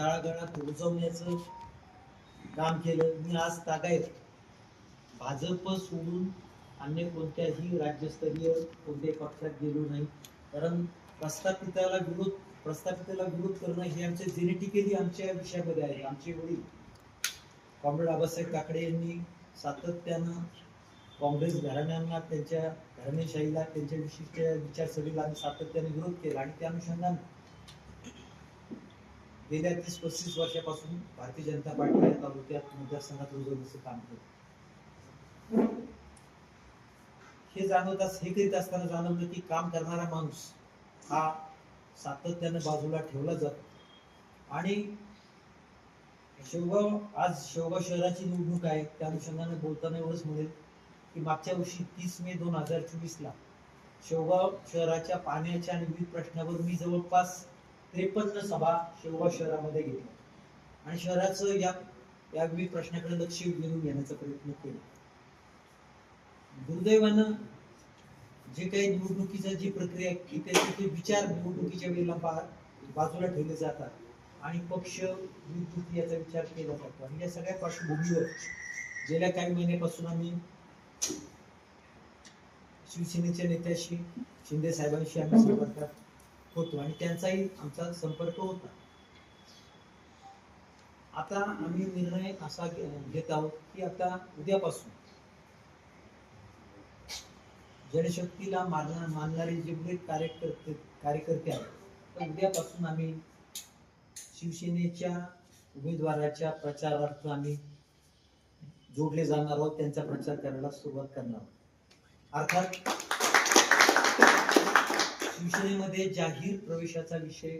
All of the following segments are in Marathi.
तळागाळात रुजवण्याचं काम केलं. मी आज तागायत. भाजप सोडून अन्य कोणत्याही राज्यस्तरीय कोणत्याही पक्षात गेलो नाही. कारण प्रस्थापिताला विरोध प्रस्थापिताला विरोध करणं हे आमच्या जेनेटिकली आमच्या विषयामध्ये आहे. आमचे वडील कॉम्रेड आबासाहेब काकडे यांनी सातत्यानं काँग्रेस घराण्यांना त्यांच्या घराणेशाहीला त्यांच्या विशिष्ट विचारसरणीला आम्ही सातत्याने विरोध केला. आणि त्या अनुषंगाने गेल्या तीस पस्तीस वर्षापासून भारतीय जनता पार्टी या तालुक्यात मतदारसंघात रुजवण्याचं काम केलं हे जाणवताच हे करीत असताना जाणवलं की काम करणारा माणूस हा सातत्यानं बाजूला ठेवला जातो. आणि शेवगाव आज शेवगाव शहराची निवडणूक आहे त्या अनुषंगाने बोलताना एवढंच म्हणेल की मागच्या वर्षी तीस मे दोन हजार चोवीस ला शेवगाव शहराच्या पाण्याच्या आणि विविध प्रश्नावर मी जवळपास त्रेपन्न सभा शेवगाव शहरामध्ये घेतल्या. आणि शहराचं या या विविध प्रश्नाकडे लक्ष वेधून घेण्याचा प्रयत्न केला. दुर्दैवानं जे काही निवडणुकीचा जी प्रक्रिया की त्याचे ते विचार निवडणुकीच्या वेळेला बाजूला ठेवले जातात आणि पक्ष विकृती याचा विचार केला जातो. आणि या सगळ्या पार्श्वभूमीवर गेल्या काही महिन्यापासून आम्ही शिवसेनेच्या नेत्याशी शिंदे साहेबांशी आम्ही संपर्कात होतो आणि त्यांचाही आमचा संपर्क होता. आता आम्ही निर्णय असा घेत आहोत की आता उद्यापासून जनशक्तीला मानणार मानणारे जेवढे कार्यकर्ते कार्यकर्ते आहेत तर उद्यापासून आम्ही शिवसेनेच्या उमेदवाराच्या प्रचारार्थ आम्ही जोडले जाणार आहोत त्यांचा प्रचार करायला सुरुवात करणार आहोत. अर्थात शिवसेनेमध्ये जाहीर प्रवेशाचा विषय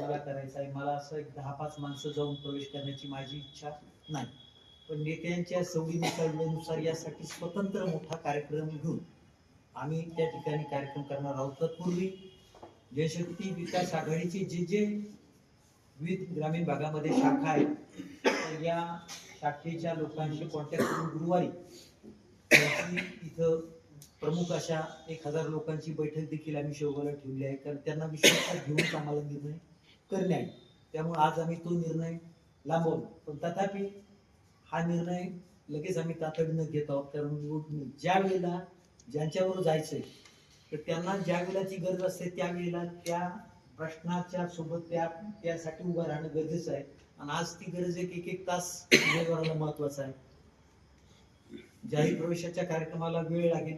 मला करायचा आहे. मला असं एक दहा पाच माणसं जाऊन प्रवेश करण्याची माझी इच्छा नाही. पण नेत्यांच्या सवडीनुसार वेळेनुसार यासाठी स्वतंत्र मोठा कार्यक्रम घेऊन आम्ही त्या ठिकाणी कार्यक्रम करणार आहोत. तत्पूर्वी जयशक्ती विकास आघाडीचे जे जे विविध ग्रामीण भागामध्ये शाखा आहेत तर या शाखेच्या लोकांशी कॉन्टॅक्ट करून गुरुवारी इथं प्रमुख अशा एक हजार लोकांची बैठक देखील आम्ही शेवगावला ठेवली आहे. कारण त्यांना विश्वासात घेऊन आम्हाला निर्णय करणे आहे त्यामुळे आज आम्ही तो निर्णय लांबवला. पण तथापि हा निर्णय लगेच आम्ही तातडीनं घेत आहोत. कारण ज्या वेळेला ज्यांच्यावर जायचंय तर त्यांना ज्या वेळेलाची गरज असते त्यावेळेला त्या प्रश्नाच्या सोबत त्या त्यासाठी उभं राहणं गरजेचं आहे. आणि आज ती गरज एक एक एक तास उमेदवाराला महत्त्वाचा आहे. जाहीर प्रवेशाच्या कार्यक्रमाला वेळ लागेल.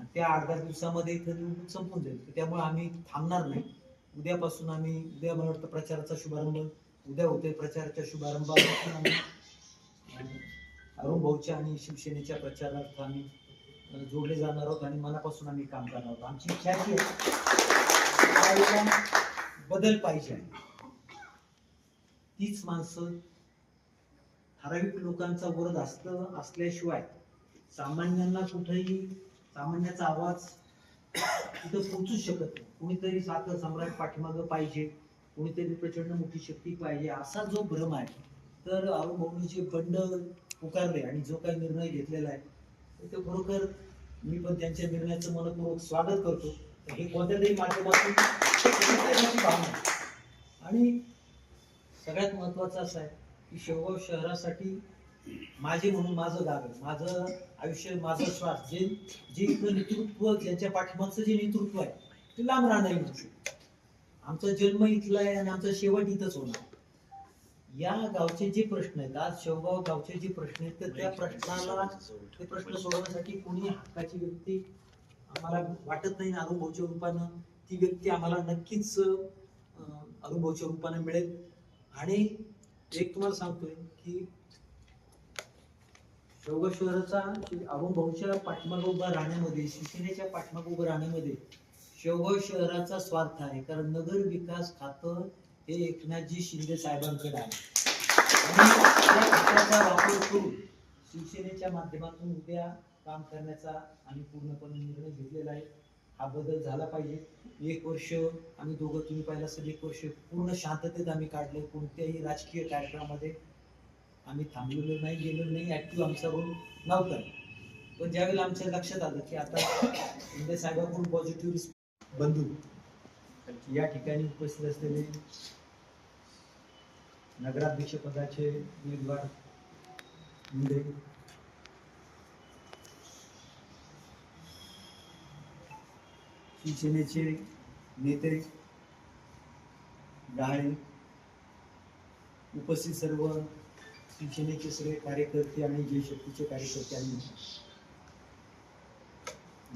आणि त्या आठ दिवसामध्ये इथं निवडणूक संपून जाईल. तर त्यामुळे आम्ही थांबणार नाही. उद्यापासून आम्ही उद्या मला वाटतं प्रचाराचा शुभारंभ उद्या होते प्रचाराच्या शुभारंभापासून आम्ही अरुण भाऊच्या आणि शिवसेनेच्या प्रचारार्थ आम्ही जोडले जाणार आहोत आणि मनापासून आम्ही काम करणार आहोत. आमची इच्छा आहे. बदल पाहिजे तीच माणसं ठराविक लोकांचा वरद असलं असल्याशिवाय सामान्यांना कुठेही सामान्याचा आवाज तिथं पोचूच शकत नाही. कुणीतरी साखर सम्राट पाठीमागं पाहिजे कुणीतरी प्रचंड मोठी शक्ती पाहिजे असा जो भ्रम आहे तर अरुण बंड पुकारले आणि जो काही निर्णय घेतलेला आहे तर खरोखर मी पण त्यांच्या निर्णयाचं मनपूर्वक स्वागत करतो. हे कोणत्या तरी माध्यमातून भावना आणि सगळ्यात महत्वाचं असं आहे की शेवगाव शहरासाठी माझे म्हणून माझं गाव माझं आयुष्य माझा श्वास जे जे इथलं नेतृत्व ज्यांच्या पाठीमागचं जे नेतृत्व आहे ते लांब राहणार आमचा जन्म इथला आहे आणि आमचा शेवट इथंच होणार. या गावचे जे प्रश्न आहेत आज शेवगाव गावचे जे प्रश्न आहेत तर त्या प्रश्नाला ते प्रश्न सोडवण्यासाठी कोणी हक्काची व्यक्ती आम्हाला वाटत नाही ना अनुभवच्या रूपानं. ती व्यक्ती आम्हाला नक्कीच अनुभवच्या रूपानं मिळेल. आणि एक तुम्हाला सांगतोय की योगेश्वराचा शहराचा अरुण भाऊच्या उभा राहण्यामध्ये शिवसेनेच्या पाठमाग उभं राहण्यामध्ये शेवगाव शहराचा स्वार्थ आहे. कारण नगर विकास खातं हे एकनाथजी शिंदे साहेबांकडे आहे. खात्याचा वापर करून शिवसेनेच्या माध्यमातून उद्या काम करण्याचा आम्ही पूर्णपणे निर्णय घेतलेला आहे. हा बदल झाला पाहिजे. एक वर्ष आम्ही दोघं तुम्ही पाहिलं असेल एक वर्ष पूर्ण शांततेत आम्ही काढले कोणत्याही राजकीय कार्यक्रमामध्ये आम्ही थांबलेलो नाही गेलो नाही ॲक्टिव्ह आमचा रोल नव्हता. पण ज्यावेळेला आमच्या लक्षात आलं की आता शिंदे साहेबांकडून पॉझिटिव्ह बंधू या ठिकाणी उपस्थित असलेले नगराध्यक्ष पदाचे उमेदवार मुंडे शिवसेनेचे नेते डहाळे उपस्थित सर्व शिवसेनेचे सगळे कार्यकर्ते आणि जयशक्तीचे कार्यकर्त्यांनी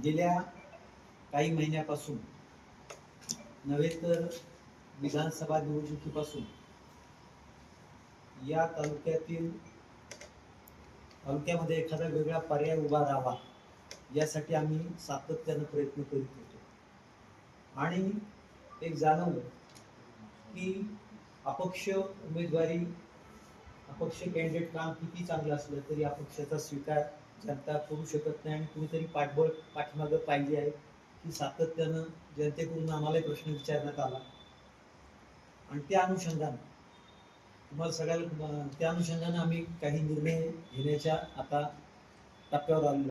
गेल्या काही महिन्यापासून नव्हे तर विधानसभा निवडणुकीपासून या तालुक्यातील तालुक्यामध्ये एखादा वेगळा पर्याय उभा राहावा यासाठी आम्ही सातत्यानं प्रयत्न करीत होतो. आणि एक जाणवलं की अपक्ष उमेदवारी अपक्ष कॅन्डिडेट काम किती चांगलं असलं तरी अपक्षाचा स्वीकार जनता करू शकत नाही आणि कुणीतरी पाठबळ पाठीमागं पाहिजे आहे. की सातत्यानं जनतेकडून आम्हाला प्रश्न विचारण्यात आला. आणि त्या अनुषंगानं तुम्हाला सगळ्याला त्या अनुषंगानं आम्ही काही निर्णय घेण्याच्या आता टप्प्यावर आलेलो